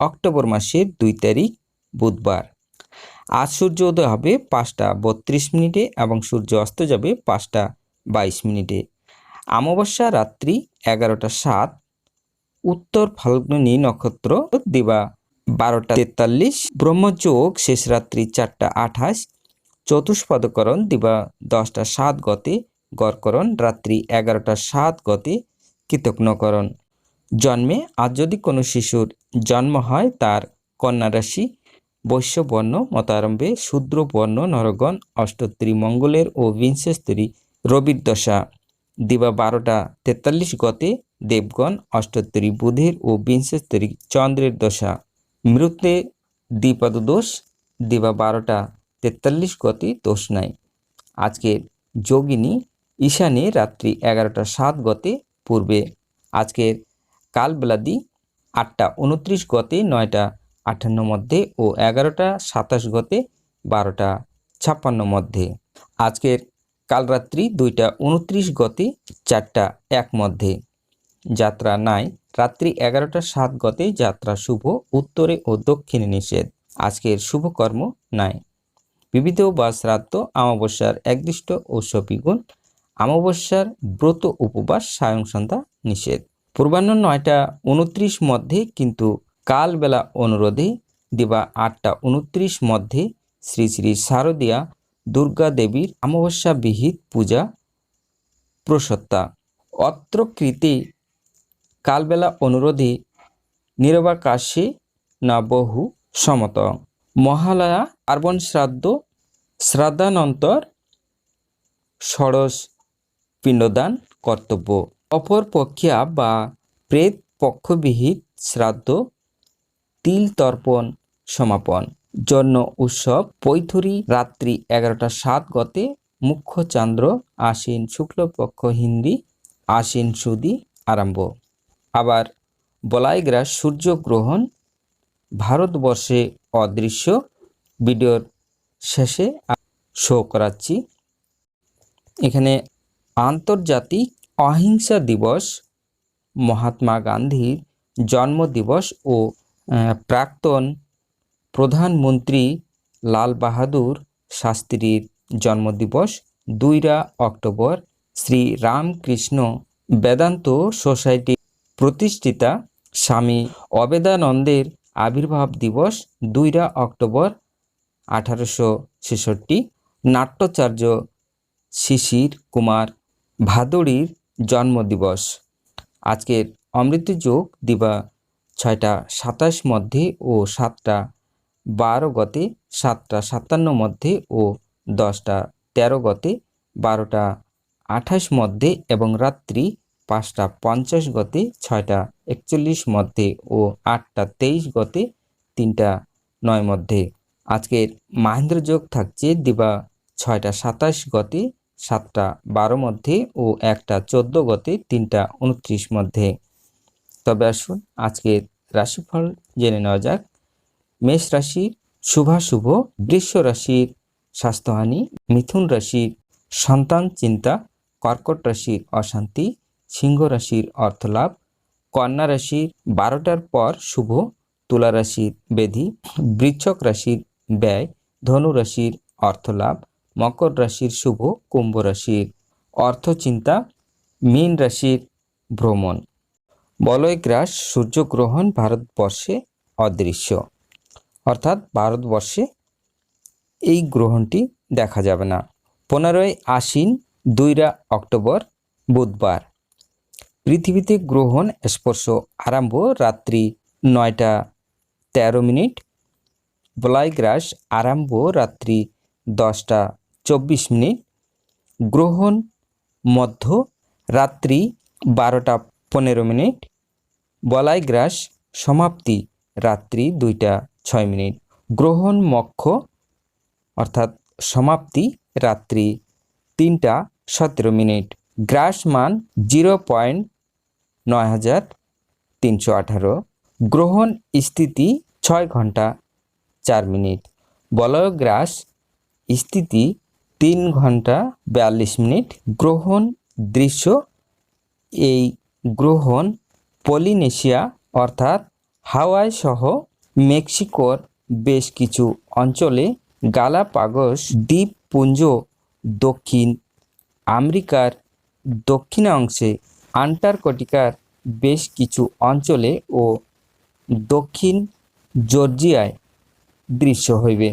October মাসের দুই তারিখ, বুধবার। আজ সূর্য উদয় হবে পাঁচটা বত্রিশ মিনিটে এবং সূর্য অস্ত যাবে পাঁচটা বাইশ মিনিটে। অমাবস্যা রাত্রি এগারোটা সাত, উত্তর ফাল্গুনী নক্ষত্র দিবা বারোটা তেতাল্লিশ, ব্রহ্মযোগ শেষ রাত্রি চারটা আঠাশ, চতুষ্পদকরণ দিবা দশটা সাত গতে, গড়করণ রাত্রি এগারোটা সাত গতে কৃতজ্ঞকরণ জন্মে আজ যদি কোনো শিশুর জন্ম হয়, তার কন্যা রাশি বৈশ্যবর্ণ মতারম্ভে শূদ্র বর্ণ, নরগণ অষ্টোত্তরী মঙ্গলের ও বিংশস্তরী রবির দশা। দিবা বারোটা তেতাল্লিশ গতে দেবগণ অষ্টোত্তরী বুধের ও বিংশস্তরী চন্দ্রের দশা। মৃত্যে দ্বিপদ দোষ দিবা বারোটা তেতাল্লিশ গতে দোষ নাই। আজকের যোগিনী ঈশানে রাত্রি এগারোটা সাত গতে পূর্বে। আজকের কালবেলাদি আটটা উনত্রিশ গতে, নয়টা আটান্ন মধ্যে ও এগারোটা সাতাশ গতে, বারোটা ছাপ্পান্ন মধ্যে। আজকের কাল রাত্রি দুইটা উনত্রিশ গতে, চারটা এক মধ্যে। যাত্রা নাই, রাত্রি এগারোটা সাত গতে যাত্রা শুভ, উত্তরে ও দক্ষিণে নিষেধ। আজকের শুভকর্ম নাই। বিবিধ বা শ্রাদ্ধ অমাবস্যার একদিষ্ট ও সপিগুণ অমাবস্যার ব্রত উপবাস, সায়ং সন্ধ্যা নিষেধ। পূর্বাহ্ন নয়টা উনত্রিশ মধ্যে কিন্তু কালবেলা অনুরোধে দিবা আটটা উনত্রিশ মধ্যে শ্রী শ্রী শারদীয়া দুর্গা দেবীর অমাবস্যা বিহিত পূজা প্রসত্তা। অত্রকৃতে কালবেলা অনুরোধে নিরবাকাশে না বহু সমত। মহালয়া পার্বণ শ্রাদ্ধ শ্রাদ্ধানন্তর ষড়শ পিণ্ডদান কর্তব্য। অপর পক্ষিয়া বা প্রেত পক্ষবিহিত শ্রাদ্ধ, তিল তর্পণ, সমাপন। জন্য উৎসব পৈথুরি রাত্রি এগারোটা সাত গতে মুখ্য চান্দ্র আশ্বিন শুক্লপক্ষ হিন্দি আশ্বিন সুদি আরম্ভ। আবার বলাইগ্রাস সূর্যগ্রহণ ভারতবর্ষে অদৃশ্য। ভিডিওর শেষে শো করাচ্ছি। এখানে আন্তর্জাতিক অহিংসা দিবস, মহাত্মা গান্ধীর জন্মদিবস ও প্রাক্তন প্রধানমন্ত্রী লাল বাহাদুর শাস্ত্রীর জন্মদিবস দুইরা অক্টোবর শ্রী রামকৃষ্ণ বেদান্ত সোসাইটি প্রতিষ্ঠিতা স্বামী অবেদানন্দের আবির্ভাব দিবস দুইরা অক্টোবর আঠারোশো ছেষট্টি। নাট্যাচার্য শিশির কুমার ভাদুড়ির জন্মদিবস। আজকের অমৃত যোগ দিবা ছয়টা সাতাশ মধ্যে ও সাতটা বারো গতে, সাতটা সাতান্ন মধ্যে ও দশটা তেরো গতে, বারোটা আঠাশ মধ্যে এবং রাত্রি পাঁচটা পঞ্চাশ গতে, ছয়টা একচল্লিশ মধ্যে ও আটটা তেইশ গতে, তিনটা নয় মধ্যে। আজকের মাহেন্দ্র যোগ থাকছে দিবা ছয়টা সাতাশ গতে সাতটা বারো মধ্যে ও একটা চোদ্দ গতে তিনটা উনত্রিশ মধ্যে। তবে আসুন আজকের রাশিফল জেনে নেওয়া যাক। মেষ রাশির শুভাশুভ বৃষ রাশির স্বাস্থ্যহানি, মিথুন রাশির সন্তান চিন্তা, কর্কট রাশির অশান্তি, সিংহ রাশির অর্থলাভ, কন্যা রাশির বারোটার পর শুভ, তুলা রাশির বেধি বৃচ্ছক রাশির ব্যয়, ধনু রাশির অর্থলাভ মকর রাশির শুভ, কুম্ভ রাশির অর্থচিন্তা মীন রাশির ভ্রমণ। বলয় গ্রাস সূর্যগ্রহণ ভারতবর্ষে অদৃশ্য। অর্থাৎ ভারতবর্ষে এই গ্রহণটি দেখা যাবে না। পনেরোই আশ্বিন, দুইরা অক্টোবর, বুধবার। পৃথিবীতে গ্রহণ স্পর্শ আরম্ভ রাত্রি নয়টা তেরো মিনিট। বলাইগ্রাস আরম্ভ রাত্রি দশটা চব্বিশ মিনিট। গ্রহণ মধ্য রাত্রি বারোটা পনেরো মিনিট। বলাইগ্রাস সমাপ্তি রাত্রি দুইটা ছয় মিনিট। গ্রহণ মক্ষ, অর্থাৎ সমাপ্তি রাত্রি তিনটা সতেরো মিনিট। গ্রাস মান জিরো পয়েন্ট নয় হাজার তিনশো আঠারো। গ্রহণ স্থিতি ছয় ঘণ্টা চার মিনিট। বলয়গ্রাস স্থিতি তিন ঘণ্টা বিয়াল্লিশ মিনিট গ্রহণ দৃশ্য। এই গ্রহণ পলিনেশিয়া অর্থাৎ হাওয়াই সহ মেক্সিকোর বেশ কিছু অঞ্চলে গালাপাগোস দ্বীপপুঞ্জ দক্ষিণ আমেরিকার দক্ষিণাংশে আন্টার্কটিকার বেশ কিছু অঞ্চলে ও দক্ষিণ জর্জিয়ায় দৃশ্য হইবে।